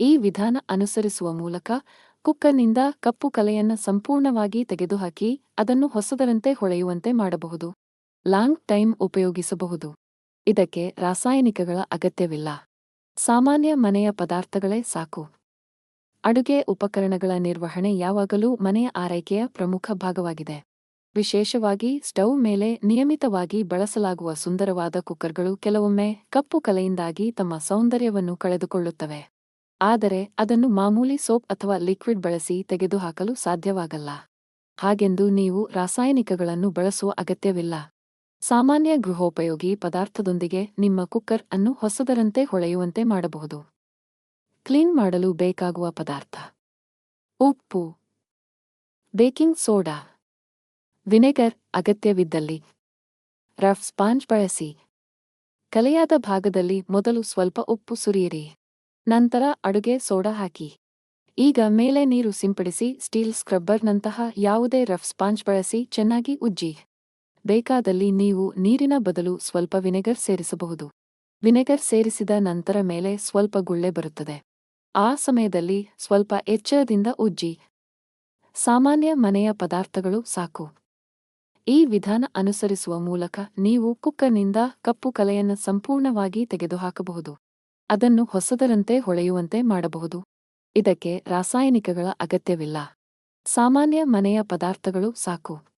ಈ ವಿಧಾನ ಅನುಸರಿಸುವ ಮೂಲಕ ಕುಕ್ಕರ್ನಿಂದ ಕಪ್ಪು ಕಲೆಯನ್ನು ಸಂಪೂರ್ಣವಾಗಿ ತೆಗೆದುಹಾಕಿ ಅದನ್ನು ಹೊಸದರಂತೆ ಹೊಳೆಯುವಂತೆ ಮಾಡಬಹುದು. ಲಾಂಗ್ ಟೈಮ್ ಉಪಯೋಗಿಸಬಹುದು. ಇದಕ್ಕೆ ರಾಸಾಯನಿಕಗಳ ಅಗತ್ಯವಿಲ್ಲ. ಸಾಮಾನ್ಯ ಮನೆಯ ಪದಾರ್ಥಗಳೇ ಸಾಕು. ಅಡುಗೆ ಉಪಕರಣಗಳ ನಿರ್ವಹಣೆ ಯಾವಾಗಲೂ ಮನೆಯ ಆರೈಕೆಯ ಪ್ರಮುಖ ಭಾಗವಾಗಿದೆ. ವಿಶೇಷವಾಗಿ ಸ್ಟವ್ ಮೇಲೆ ನಿಯಮಿತವಾಗಿ ಬಳಸಲಾಗುವ ಸುಂದರವಾದ ಕುಕ್ಕರ್ಗಳು ಕೆಲವೊಮ್ಮೆ ಕಪ್ಪು ಕಲೆಯಿಂದಾಗಿ ತಮ್ಮ ಸೌಂದರ್ಯವನ್ನು ಕಳೆದುಕೊಳ್ಳುತ್ತವೆ. ಆದರೆ ಅದನ್ನು ಮಾಮೂಲಿ ಸೋಪ್ ಅಥವಾ ಲಿಕ್ವಿಡ್ ಬಳಸಿ ತೆಗೆದುಹಾಕಲು ಸಾಧ್ಯವಾಗಲ್ಲ. ಹಾಗೆಂದು ನೀವು ರಾಸಾಯನಿಕಗಳನ್ನು ಬಳಸುವ ಅಗತ್ಯವಿಲ್ಲ. ಸಾಮಾನ್ಯ ಗೃಹೋಪಯೋಗಿ ಪದಾರ್ಥದೊಂದಿಗೆ ನಿಮ್ಮ ಕುಕ್ಕರ್ ಅನ್ನು ಹೊಸದರಂತೆ ಹೊಳೆಯುವಂತೆ ಮಾಡಬಹುದು. ಕ್ಲೀನ್ ಮಾಡಲು ಬೇಕಾಗುವ ಪದಾರ್ಥ. ಉಪ್ಪು. Baking soda. ವಿನೆಗರ್ ಅಗತ್ಯವಿದ್ದಲ್ಲಿ. ರಫ್ ಸ್ಪಾಂಜ್ ಬಳಸಿ. ಕಲೆಯಾದ ಭಾಗದಲ್ಲಿ ಮೊದಲು ಸ್ವಲ್ಪ ಉಪ್ಪು ಸುರಿಯಿರಿ. ನಂತರ ಅಡುಗೆ ಸೋಡಾ ಹಾಕಿ. ಈಗ ಮೇಲೆ ನೀರು ಸಿಂಪಡಿಸಿ ಸ್ಟೀಲ್ ಸ್ಕ್ರಬ್ಬರ್ನಂತಹ ಯಾವುದೇ ರಫ್ ಸ್ಪಾಂಜ್ ಬಳಸಿ ಚೆನ್ನಾಗಿ ಉಜ್ಜಿ. ಬೇಕಾದಲ್ಲಿ ನೀವು ನೀರಿನ ಬದಲು ಸ್ವಲ್ಪ ವಿನೆಗರ್ ಸೇರಿಸಬಹುದು. ವಿನೆಗರ್ ಸೇರಿಸಿದ ನಂತರ ಮೇಲೆ ಸ್ವಲ್ಪ ಗುಳ್ಳೆ ಬರುತ್ತದೆ. ಆ ಸಮಯದಲ್ಲಿ ಸ್ವಲ್ಪ ಎಚ್ಚರದಿಂದ ಉಜ್ಜಿ. ಸಾಮಾನ್ಯ ಮನೆಯ ಪದಾರ್ಥಗಳು ಸಾಕು. ಈ ವಿಧಾನ ಅನುಸರಿಸುವ ಮೂಲಕ ನೀವು ಕುಕ್ಕರ್ನಿಂದ ಕಪ್ಪು ಕಲೆಯನ್ನು ಸಂಪೂರ್ಣವಾಗಿ ತೆಗೆದುಹಾಕಬಹುದು. ಅದನ್ನು ಹೊಸದರಂತೆ ಹೊಳೆಯುವಂತೆ ಮಾಡಬಹುದು. ಇದಕ್ಕೆ ರಾಸಾಯನಿಕಗಳ ಅಗತ್ಯವಿಲ್ಲ. ಸಾಮಾನ್ಯ ಮನೆಯ ಪದಾರ್ಥಗಳು ಸಾಕು.